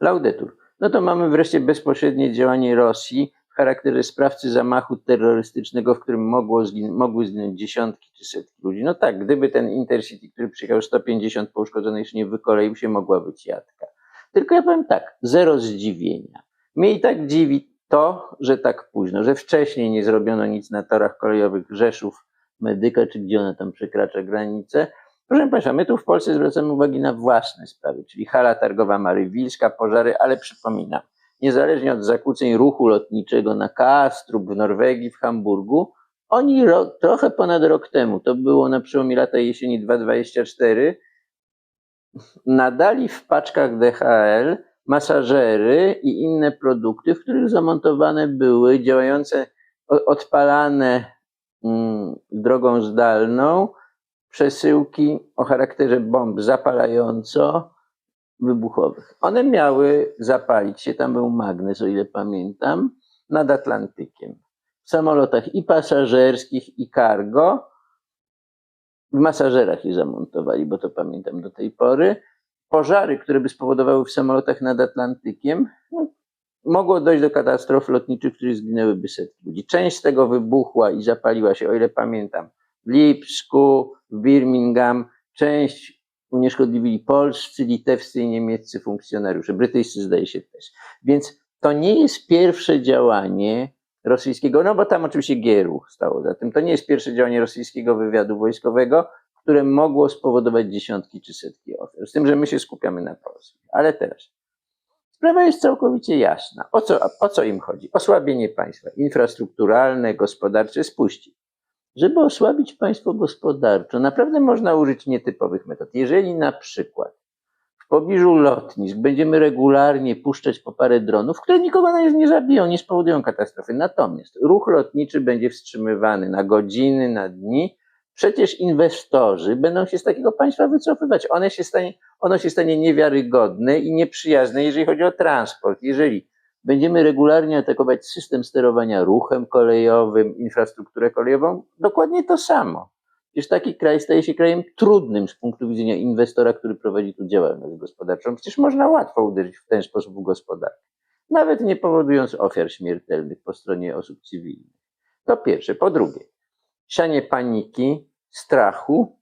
Laudetur. No to mamy wreszcie bezpośrednie działanie Rosji w charakterze sprawcy zamachu terrorystycznego, w którym mogło zgin- mogły zginąć dziesiątki czy setki ludzi. No tak, gdyby ten Intercity, który przyjechał 150 po uszkodzonej jeszcze nie wykoleił się, mogła być jadka. Tylko ja powiem tak, zero zdziwienia. Mnie i tak dziwi to, że tak późno, że wcześniej nie zrobiono nic na torach kolejowych Rzeszów, Medyka, czy gdzie ona tam przekracza granicę. Proszę Państwa, my tu w Polsce zwracamy uwagę na własne sprawy, czyli hala targowa Marywilska, pożary, ale przypominam, niezależnie od zakłóceń ruchu lotniczego na Kastrup, w Norwegii, w Hamburgu, oni ro, trochę ponad rok temu, to było na przełomie lata jesieni 2024, nadali w paczkach DHL masażery i inne produkty, w których zamontowane były działające, odpalane mm, drogą zdalną przesyłki o charakterze bomb zapalająco-wybuchowych. One miały zapalić się, tam był magnes, o ile pamiętam, nad Atlantykiem. W samolotach i pasażerskich, i cargo. W masażerach je zamontowali, bo to pamiętam do tej pory. Pożary, które by spowodowały w samolotach nad Atlantykiem, no, mogło dojść do katastrof lotniczych, w których zginęłyby setki ludzi. Część z tego wybuchła i zapaliła się, o ile pamiętam, Lipsku, w Birmingham. Część unieszkodliwili polscy, litewscy i niemieccy funkcjonariusze. Brytyjscy zdaje się też. Więc to nie jest pierwsze działanie rosyjskiego, no bo tam oczywiście GRU stało za tym. To nie jest pierwsze działanie rosyjskiego wywiadu wojskowego, które mogło spowodować dziesiątki czy setki ofiar. Z tym, że my się skupiamy na Polsce. Ale teraz. Sprawa jest całkowicie jasna. O co, o co im chodzi? Osłabienie państwa infrastrukturalne, gospodarcze, spuści. Żeby osłabić państwo gospodarczo, naprawdę można użyć nietypowych metod. Jeżeli na przykład w pobliżu lotnisk będziemy regularnie puszczać po parę dronów, które nikogo nie zabiją, nie spowodują katastrofy. Natomiast ruch lotniczy będzie wstrzymywany na godziny, na dni. Przecież inwestorzy będą się z takiego państwa wycofywać. One się stanie, ono się stanie niewiarygodne i nieprzyjazne, jeżeli chodzi o transport. Jeżeli będziemy regularnie atakować system sterowania ruchem kolejowym, infrastrukturę kolejową, dokładnie to samo. Przecież taki kraj staje się krajem trudnym z punktu widzenia inwestora, który prowadzi tu działalność gospodarczą. Przecież można łatwo uderzyć w ten sposób w gospodarkę, nawet nie powodując ofiar śmiertelnych po stronie osób cywilnych. To pierwsze. Po drugie, sianie paniki, strachu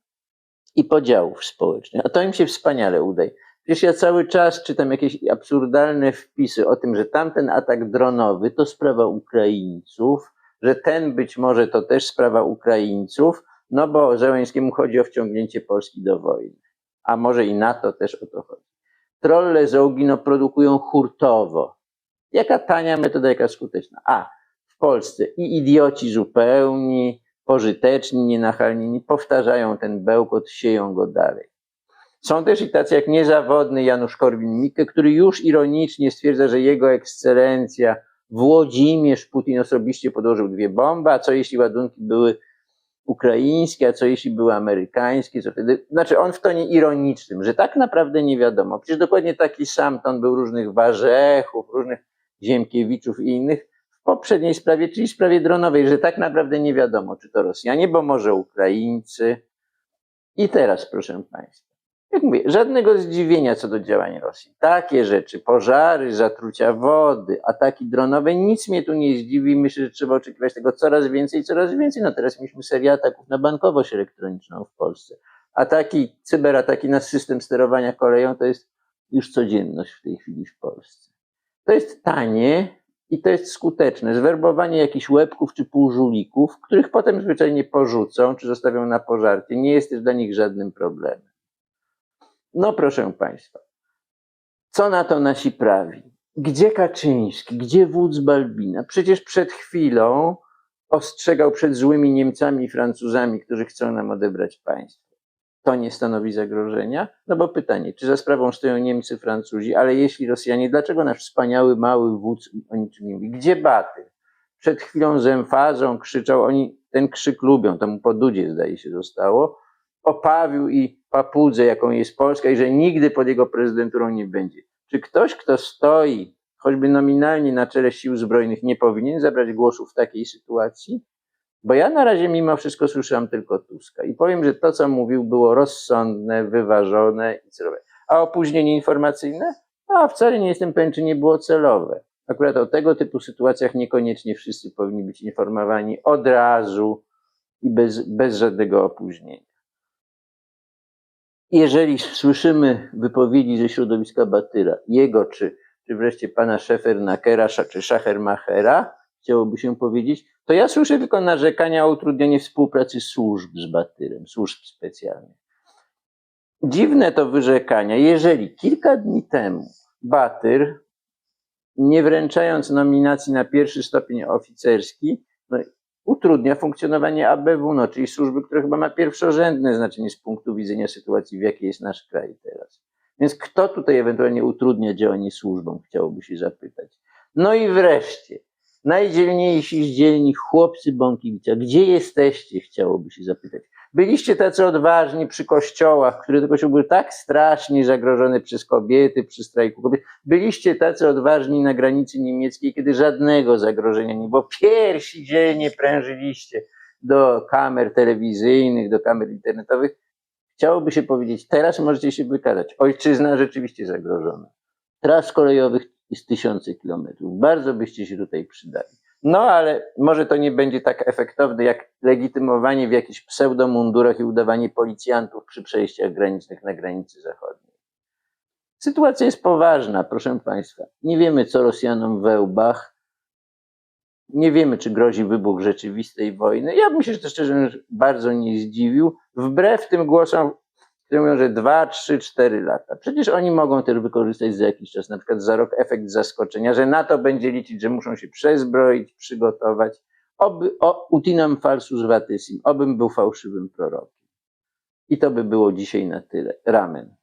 i podziałów społecznych. A to im się wspaniale udaje. Przecież ja cały czas czytam jakieś absurdalne wpisy o tym, że tamten atak dronowy to sprawa Ukraińców, że ten być może to też sprawa Ukraińców, no bo Zełęskiemu chodzi o wciągnięcie Polski do wojny. A może i NATO też o to chodzi. Trolle zołgi no, produkują hurtowo. Jaka tania metoda, jaka skuteczna. A w Polsce i idioci zupełni, pożyteczni, nienachalni powtarzają ten bełkot, sieją go dalej. Są też i tacy jak niezawodny Janusz Korwin-Mikke, który już ironicznie stwierdza, że jego ekscelencja Włodzimierz Putin osobiście podłożył dwie bomby, a co jeśli ładunki były ukraińskie, a co jeśli były amerykańskie, co wtedy, znaczy on w tonie ironicznym, że tak naprawdę nie wiadomo. Przecież dokładnie taki sam ton był różnych Warzechów, różnych Ziemkiewiczów i innych w poprzedniej sprawie, czyli sprawie dronowej, że tak naprawdę nie wiadomo, czy to Rosjanie, bo może Ukraińcy. I teraz, proszę Państwa, jak mówię, żadnego zdziwienia co do działań Rosji. Takie rzeczy, pożary, zatrucia wody, ataki dronowe, nic mnie tu nie zdziwi. Myślę, że trzeba oczekiwać tego coraz więcej coraz więcej. No teraz mieliśmy serię ataków na bankowość elektroniczną w Polsce. Ataki, cyberataki na system sterowania koleją to jest już codzienność w tej chwili w Polsce. To jest tanie i to jest skuteczne. Zwerbowanie jakichś łebków czy półżulików, których potem zwyczajnie porzucą czy zostawią na pożarcie, nie jest też dla nich żadnym problemem. No proszę Państwa, co na to nasi prawi? Gdzie Kaczyński? Gdzie wódz Balbina? Przecież przed chwilą ostrzegał przed złymi Niemcami i Francuzami, którzy chcą nam odebrać państwo. To nie stanowi zagrożenia? No bo pytanie, czy za sprawą stoją Niemcy, Francuzi, ale jeśli Rosjanie, dlaczego nasz wspaniały, mały wódz o niczym nie mówi? Gdzie Baty? Przed chwilą z emfazą krzyczał, oni ten krzyk lubią, temu po Dudzie zdaje się zostało, o Pawiu i papudze, jaką jest Polska i że nigdy pod jego prezydenturą nie będzie. Czy ktoś, kto stoi choćby nominalnie na czele sił zbrojnych, nie powinien zabrać głosu w takiej sytuacji? Bo ja na razie mimo wszystko słyszałam tylko Tuska i powiem, że to, co mówił, było rozsądne, wyważone i celowe. A opóźnienie informacyjne? A wcale nie jestem pewien, czy nie było celowe. Akurat o tego typu sytuacjach niekoniecznie wszyscy powinni być informowani od razu i bez, bez żadnego opóźnienia. Jeżeli słyszymy wypowiedzi ze środowiska Batyra, jego czy, czy wreszcie pana Schefernakera czy Schachermachera, chciałoby się powiedzieć, to ja słyszę tylko narzekania o utrudnienie współpracy służb z Batyrem, służb specjalnych. Dziwne to wyrzekania, jeżeli kilka dni temu Batyr, nie wręczając nominacji na pierwszy stopień oficerski, no, utrudnia funkcjonowanie ABW, no, czyli służby, która chyba ma pierwszorzędne znaczenie z punktu widzenia sytuacji, w jakiej jest nasz kraj teraz. Więc kto tutaj ewentualnie utrudnia działanie służbom, chciałoby się zapytać. No i wreszcie, najdzielniejsi z dzielni chłopcy Bąkiewicza, gdzie jesteście, chciałoby się zapytać. Byliście tacy odważni przy kościołach, które te kościoły były tak strasznie zagrożone przez kobiety, przy strajku kobiet. Byliście tacy odważni na granicy niemieckiej, kiedy żadnego zagrożenia nie było. Pierwsi dzielnie prężyliście do kamer telewizyjnych, do kamer internetowych. Chciałoby się powiedzieć, teraz możecie się wykazać. Ojczyzna rzeczywiście zagrożona. Tras kolejowych jest tysiące kilometrów. Bardzo byście się tutaj przydali. No ale może to nie będzie tak efektowne jak legitymowanie w jakichś pseudomundurach i udawanie policjantów przy przejściach granicznych na granicy zachodniej. Sytuacja jest poważna, proszę Państwa. Nie wiemy, co Rosjanom we łbach. Nie wiemy, czy grozi wybuch rzeczywistej wojny. Ja bym się szczerze bardzo nie zdziwił. Wbrew tym głosom, które mówią, że 2, 3, 4 lata. Przecież oni mogą też wykorzystać za jakiś czas, na przykład za rok, efekt zaskoczenia, że NATO będzie liczyć, że muszą się przezbroić, przygotować. Oby, o, utinam falsus vatissim, obym był fałszywym prorokiem. I to by było dzisiaj na tyle. Ramen.